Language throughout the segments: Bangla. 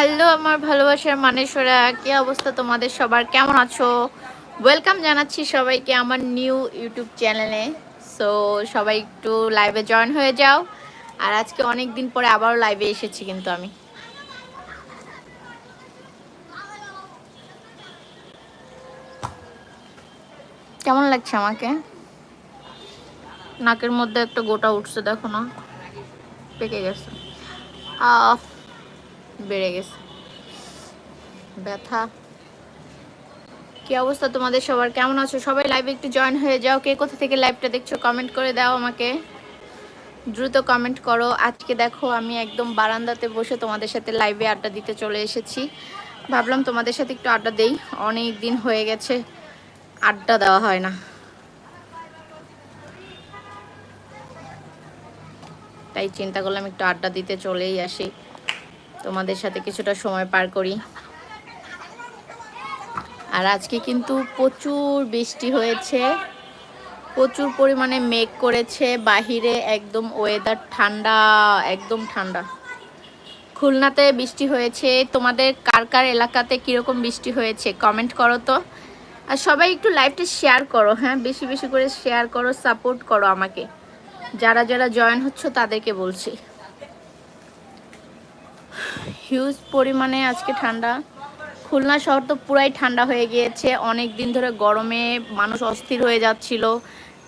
হ্যালো, আমার ভালোবাসার মানুষরা কি অবস্থা তোমাদের সবার? কেমন আছো? ওয়েলকাম জানাচ্ছি সবাইকে আমার নিউ ইউটিউব চ্যানেলে সো সবাই একটু লাইভে জয়েন হয়ে যাও। আর আজকে অনেক দিন পরে আবারও লাইভে এসেছি কিন্তু আমি। কেমন লাগছে আমাকে? নাকের মধ্যে একটা গোটা উঠছে, দেখো না। পেকে গেছে। বেড়ে গেছে। ব্যথা। কি অবস্থা তোমাদের সবার? কেমন আছো? সবাই লাইভে একটু জয়েন হয়ে যাও। কে কোথা থেকে লাইভটা দেখছ কমেন্ট করে দাও আমাকে। দ্রুত কমেন্ট করো। আজকে দেখো, আমি একদম বারান্দাতে বসে তোমাদের সাথে লাইভে আড্ডা দিতে চলে এসেছি। ভাবলাম তোমাদের সাথে একটু আড্ডা দেই। অনেক দিন হয়ে গেছে, আড্ডা দেওয়া হয় না। তাই চিন্তা করলাম একটু আড্ডা দিতে চলেই আসি। তোমাদের সাথে কিছুটা সময় পার করি। আর আজকে কিন্তু প্রচুর বৃষ্টি হয়েছে। প্রচুর পরিমাণে মেঘ করেছে। বাহিরে একদম ওয়েদার ঠান্ডা, একদম ঠান্ডা। খুলনাতে বৃষ্টি হয়েছে। তোমাদের কার কার এলাকাতে কীরকম বৃষ্টি হয়েছে কমেন্ট করো তো। আর সবাই একটু লাইভটা শেয়ার করো হ্যাঁ? বেশি বেশি করে শেয়ার করো সাপোর্ট করো আমাকে। যারা যারা জয়েন হচ্ছে তাদেরকে বলছি। হিউজ পরিমাণে আজকে ঠান্ডা। খুলনা শহর তো পুরাই ঠান্ডা হয়ে গিয়েছে। অনেক দিন ধরে গরমে মানুষ অস্থির হয়ে যাচ্ছিল।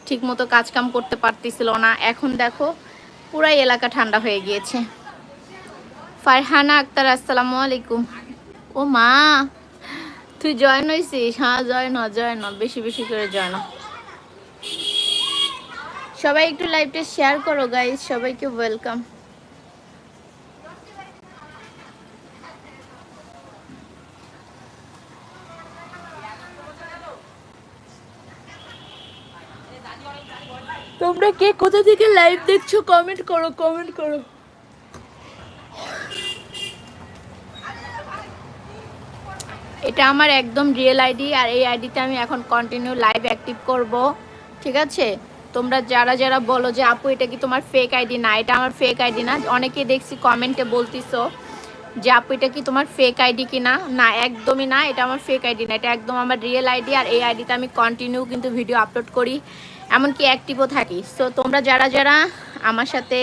ঠিকমতো কাজকাম করতে পারতেছিল না। এখন দেখো, পুরাই এলাকা ঠান্ডা হয়ে গিয়েছে। ফারহানা আক্তার, আসসালামু আলাইকুম। ও মা, তুই জয়েন হয়েছিস হ্যাঁ জয়েন হ জয়েন বেশি বেশি করে জয়েন সবাই একটু লাইভটা শেয়ার করো গাইজ সবাইকে ওয়েলকাম তোমরা কে? কোথা থেকে লাইভ দেখছ? কমেন্ট করো কমেন্ট করো। এটা আমার একদম রিয়েল আইডি আর এই আইডিতে আমি এখন কন্টিনিউ লাইভ অ্যাক্টিভ করব, ঠিক আছে? তোমরা যারা যারা বলো যে, আপু, এটা কি তোমার ফেক আইডি না, এটা আমার ফেক আইডি না। অনেকে দেখছি কমেন্টে বলতিছো যে, আপু, এটা কি তোমার ফেক আইডি কি না না, একদমই না, এটা আমার ফেক আইডি না। এটা একদম আমার রিয়েল আইডি আর এই আইডিতে আমি কন্টিনিউ কিন্তু ভিডিও আপলোড করি। এমনকি অ্যাক্টিভও থাকি। সো তোমরা যারা যারা আমার সাথে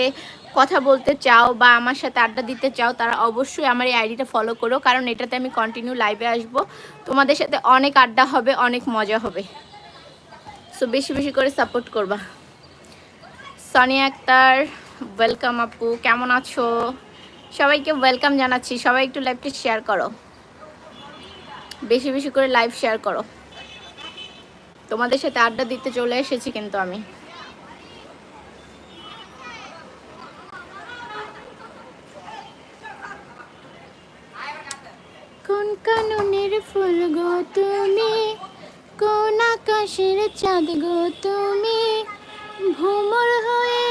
কথা বলতে চাও বা আমার সাথে আড্ডা দিতে চাও, তারা অবশ্যই আমার এই আইডিটা ফলো করো, কারণ এটাতে আমি কন্টিনিউ লাইভে আসব। তোমাদের সাথে অনেক আড্ডা হবে, অনেক মজা হবে। সো বেশি বেশি করে সাপোর্ট করবা। সনিয়া আক্তার ওয়েলকাম আপু, কেমন আছো? সবাইকে ওয়েলকাম জানাচ্ছি। সবাই একটু লাইভটা শেয়ার করো। বেশি বেশি করে লাইভ শেয়ার করো। তোমাদের সাথে আড্ডা দিতে চলে এসেছি কিন্তু আমি। কোন কাননের ফুল গো তুমি? কোন আকাশের চাঁদ গো তুমি? ভ্রমর হয়ে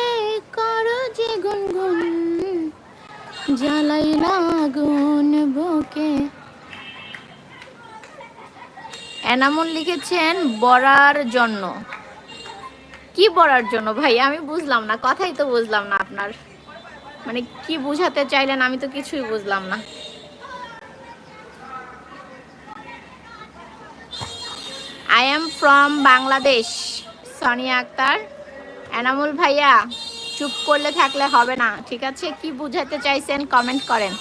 করো যে গুনগুন, জ্বালাই লাগুন বুকে। এনামুল লিখেছেন বড়ার জন্য। কি বড়ার জন্য ভাই? আমি বুঝলাম না, কথাই তো বুঝলাম না আপনার। মানে কি বুঝাতে চাইলেন আমি তো কিছুই বুঝলাম না। I am from Bangladesh Sonia Akter. Enamul ভাইয়া, চুপ করলে থাকলে হবে না। ঠিক আছে, কি বুঝাতে চাইছেন কমেন্ট করেন।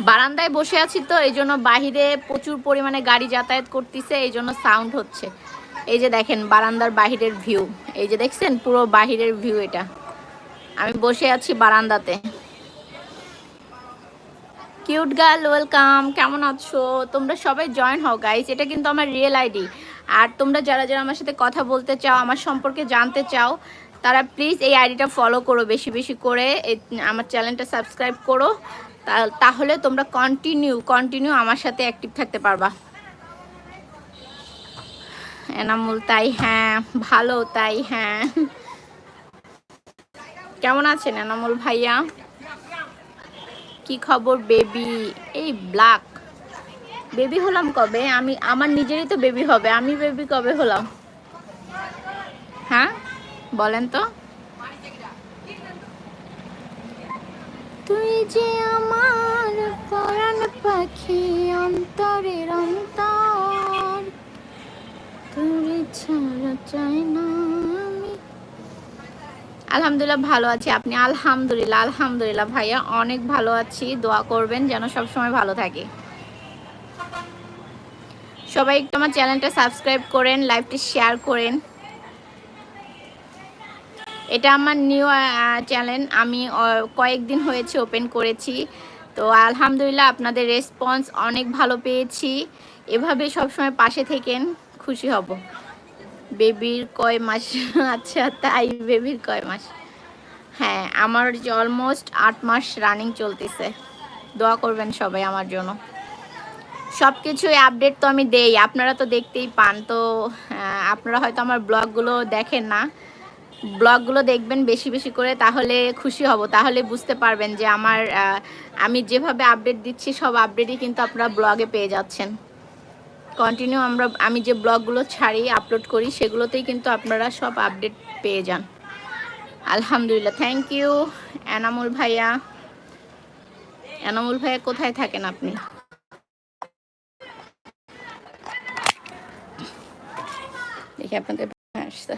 বারান্দায় বসে আছি তো, এই জন্য বাহিরে প্রচুর পরিমাণে গাড়ি যাতায়াত করতেছে, এই জন্য সাউন্ড হচ্ছে। এই যে দেখেন, বারান্দার বাহিরের ভিউ এই যে দেখছেন, পুরো বাহিরের ভিউ এটা। আমি বসে আছি বারান্দাতে। কিউট গার্ল ওয়েলকাম কেমন আছো? তোমরা সবাই জয়েন হও গাইস এটা কিন্তু আমার রিয়েল আইডি আর তোমরা যারা যারা আমার সাথে কথা বলতে চাও, আমার সম্পর্কে জানতে চাও, তারা প্লিজ এই আইডিটা ফলো করো বেশি বেশি করে। আমার চ্যানেলটা সাবস্ক্রাইব করো। তাহলে তোমরা কন্টিনিউ কন্টিনিউ আমার সাথে অ্যাক্টিভ থাকতে পারবা। এনামুল তাই হ্যাঁ ভালো তাই হ্যাঁ। কেমন আছেন এনামুল ভাইয়া? কি খবর বেবি এই ব্ল্যাক বেবি হলাম কবে? আমি, আমার নিজেরই তো বেবি হবে, আমি বেবি কবে হলাম? হ্যাঁ বলেন তো। তুই যে আমার পরাণ পাখি অন্তরের অন্তর তোর ছাড়া চাই না আলহামদুলিল্লাহ ভালো আছি আপনি। আলহামদুলিল্লাহ আলহামদুলিল্লাহ ভাইয়া, অনেক ভালো আছি। দোয়া করবেন যেন সবসময় ভালো থাকে। সবাই একটু আমার চ্যানেলটা সাবস্ক্রাইব করেন, লাইভটি শেয়ার করেন। এটা আমার নিউ চ্যানেল আমি কয়েকদিন হয়েছে ওপেন করেছি। তো আলহামদুলিল্লাহ আপনাদের রেসপন্স অনেক ভালো পেয়েছি। এভাবে সবসময় পাশে থেকেন, খুশি হব। বেবির কয় মাস আচ্ছা তাই বেবির কয় মাস? হ্যাঁ আমার অলমোস্ট আট মাস রানিং চলতেছে। দোয়া করবেন সবাই আমার জন্য। সব কিছুই আপডেট তো আমি দেই, আপনারা তো দেখতেই পান। তো আপনারা হয়তো আমার ব্লগগুলো দেখেন না। ব্লগগুলো দেখবেন বেশি বেশি করে, তাহলে খুশি হব। তাহলে বুঝতে পারবেন যে আমার আমি যেভাবে আপডেট দিচ্ছি, সব আপডেটই কিন্তু আপনারা ব্লগে পেয়ে যাচ্ছেন। কন্টিনিউ আমরা, আমি যে ব্লগগুলো ছাড়ি আপলোড করি, সেগুলোতেই কিন্তু আপনারা সব আপডেট পেয়ে যান। আলহামদুলিল্লাহ থ্যাংক ইউ এনামুল ভাইয়া। এনামুল ভাইয়া কোথায় থাকেন আপনি? দেখি আপনাদের আসছে।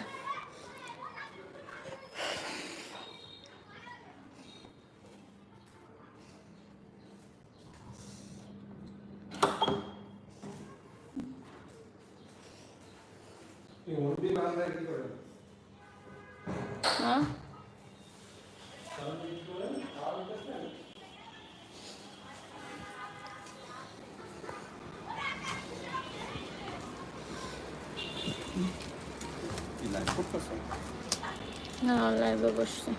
না লাইভে বসছে।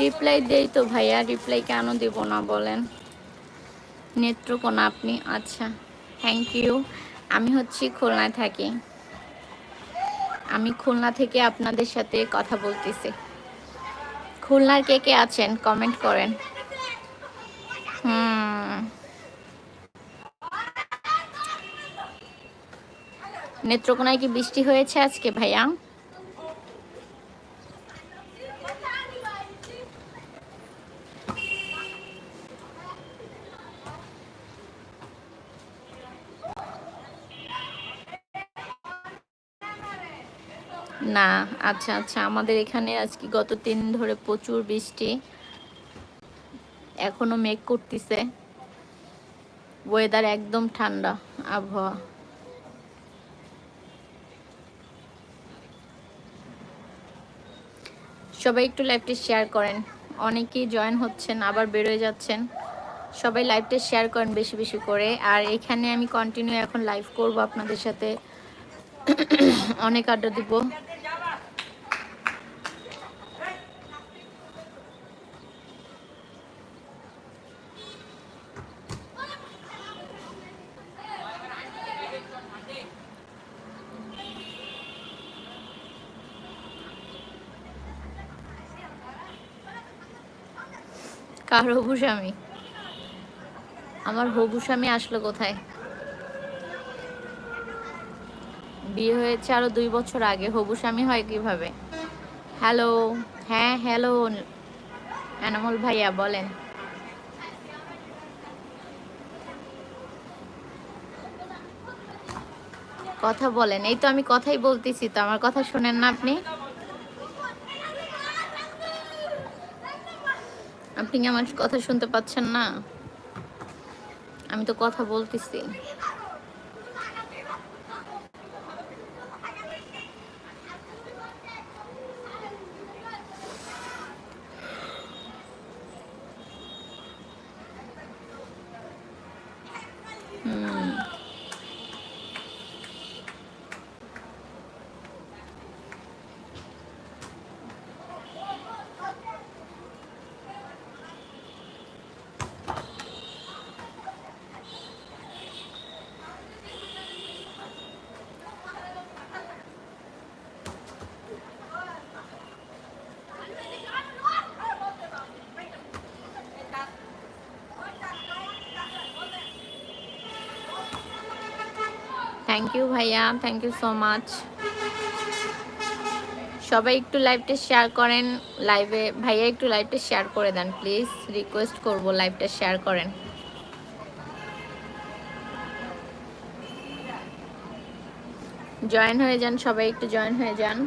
রিপ্লাই দেই তো ভাইয়া রিপ্লাই কেন দেব না বলেন? নেত্রকোনা আপনি আচ্ছা থ্যাংক ইউ আমি হচ্ছি খুলনায় থাকি। আমি খুলনা থেকে আপনাদের সাথে কথা বলতেছি। খুলনার কে কে আছেন? কমেন্ট করেন। নেত্রকোনায় কি বৃষ্টি হয়েছে আজকে, ভাইয়া? না আচ্ছা আচ্ছা আমাদের এখানে আজকে গত তিন ধরে প্রচুর বৃষ্টি। এখনও মেঘ করতেছে। ওয়েদার একদম ঠান্ডা, আবহাওয়া। সবাই একটু লাইভটি শেয়ার করেন। অনেকেই জয়েন হচ্ছেন, আবার বেরোয় যাচ্ছেন। সবাই লাইভটা শেয়ার করেন বেশি বেশি করে। আর এখানে আমি কন্টিনিউ এখন লাইভ করব আপনাদের সাথে। অনেক আড্ডা দিব। কার হবু স্বামী? আমার হবু স্বামী আসলো কোথায়? বিয়ে হয়েছে আরও দুই বছর আগে, হবু স্বামী হয় কীভাবে? হ্যালো হ্যাঁ হ্যালো এনামুল ভাইয়া, বলেন। কথা বলেন, এই তো আমি কথাই বলতেছি, তো আমার কথা শোনেন না আপনি? আপনি কি আমার কথা শুনতে পাচ্ছেন না। আমি তো কথা বলতেছি। থ্যাংক ইউ ভাইয়া। থ্যাংক ইউ সো মাচ সবাই একটু লাইভটা শেয়ার করেন। লাইভে ভাইয়া একটু লাইভটা শেয়ার করে দেন প্লিজ রিকোয়েস্ট করব লাইভটা শেয়ার করেন। জয়েন হয়ে যান, সবাই একটু জয়েন হয়ে যান।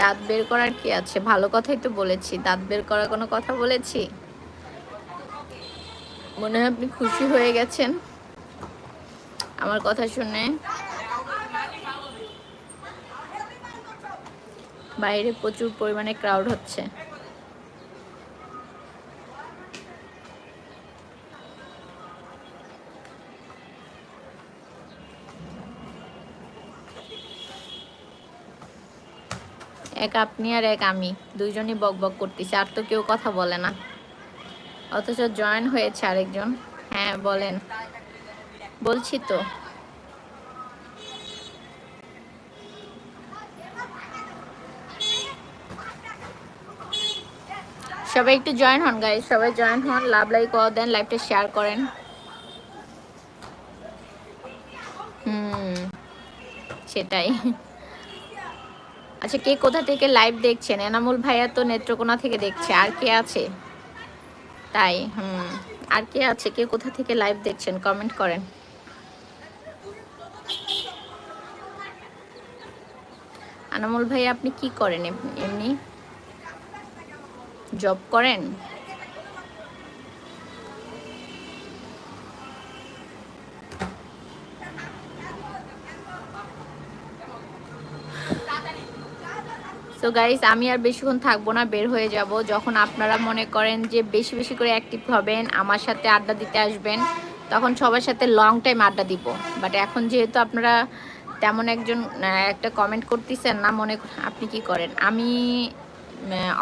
দাঁত বের করার কি আছে? ভালো কথাই তো বলেছি। দাঁত বের করার কোনো কথা বলেছি? মনে হয় আপনি খুশি হয়ে গেছেন। আমার কথা শুনে বাইরে প্রচুর পরিমাণে ক্রাউড হচ্ছে। এক আপনি আর এক আমি, দুইজনই বক বক করতেছি, আর তো কেউ কথা বলে না। অথচ জয়েন হয়েছে আরেকজন। হ্যাঁ বলেন। বলছি তো। সবাই একটু জয়েন হন গাইজ সবাই জয়েন হন, লাভ লাইক ও দেন লাইভটা শেয়ার করেন। হুম, সেটাই। আচ্ছা কে কোথা থেকে লাইভ দেখছেন? এনামুল ভাইয়া তো নেত্রকোনা থেকে দেখছে। আর কে আছে? তাই, হুম। আর কে আছে? কে কোথা থেকে লাইভ দেখছেন? কমেন্ট করেন। আনামুল ভাই আপনি কি করেন এমনি? জব করেন? সো গাইস আমি আর বেশিক্ষণ থাকব না, বের হয়ে যাব। যখন আপনারা মনে করেন যে বেশি বেশি করে অ্যাক্টিভ হবেন, আমার সাথে আড্ডা দিতে আসবেন, তখন সবার সাথে লং টাইম আড্ডা দিব। বাট এখন যেহেতু আপনারা তেমন একজন একটা কমেন্ট করতেছেন না, মনে আপনি কি করেন? আমি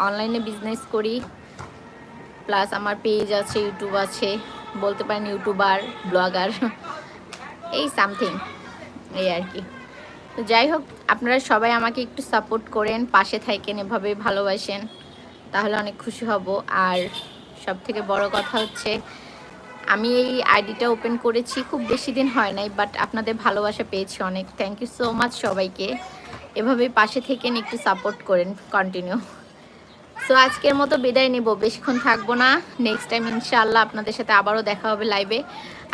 অনলাইনে বিজনেস করি প্লাস আমার পেজ আছে ইউটিউব আছে, বলতে পারেন ইউটিউবার ব্লগার এই সামথিং এই আর কি। তো যাই হোক, আপনারা সবাই আমাকে একটু সাপোর্ট করেন, পাশে থাকেন এভাবে ভালোবাসেন, তাহলে অনেক খুশি হব। আর সব থেকে বড় কথা হচ্ছে, আমি এই আইডিটা ওপেন করেছি, খুব বেশি দিন হয় নাই বাট আপনাদের ভালোবাসা পেয়েছি অনেক। থ্যাংক ইউ সো মাচ সবাইকে। এভাবে পাশে থেকেন, একটু সাপোর্ট করেন কন্টিনিউ সো আজকের মতো বিদায় নিব, বেশিক্ষণ থাকব না। নেক্সট টাইম ইনশাআল্লাহ আপনাদের সাথে আবারও দেখা হবে লাইভে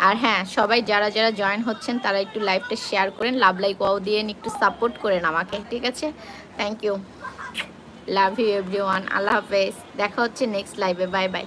আর হ্যাঁ সবাই যারা যারা জয়েন হচ্ছেন, তারা একটু লাইভটা শেয়ার করেন লাভ লাইক ওয়াও দিয়ে একটু সাপোর্ট করেন আমাকে, ঠিক আছে? Thank you love you everyone আল্লাহ হাফেজ। দেখা হচ্ছে নেক্সট লাইভে বাই বাই